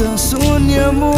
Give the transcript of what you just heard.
కొత్త శూన్యము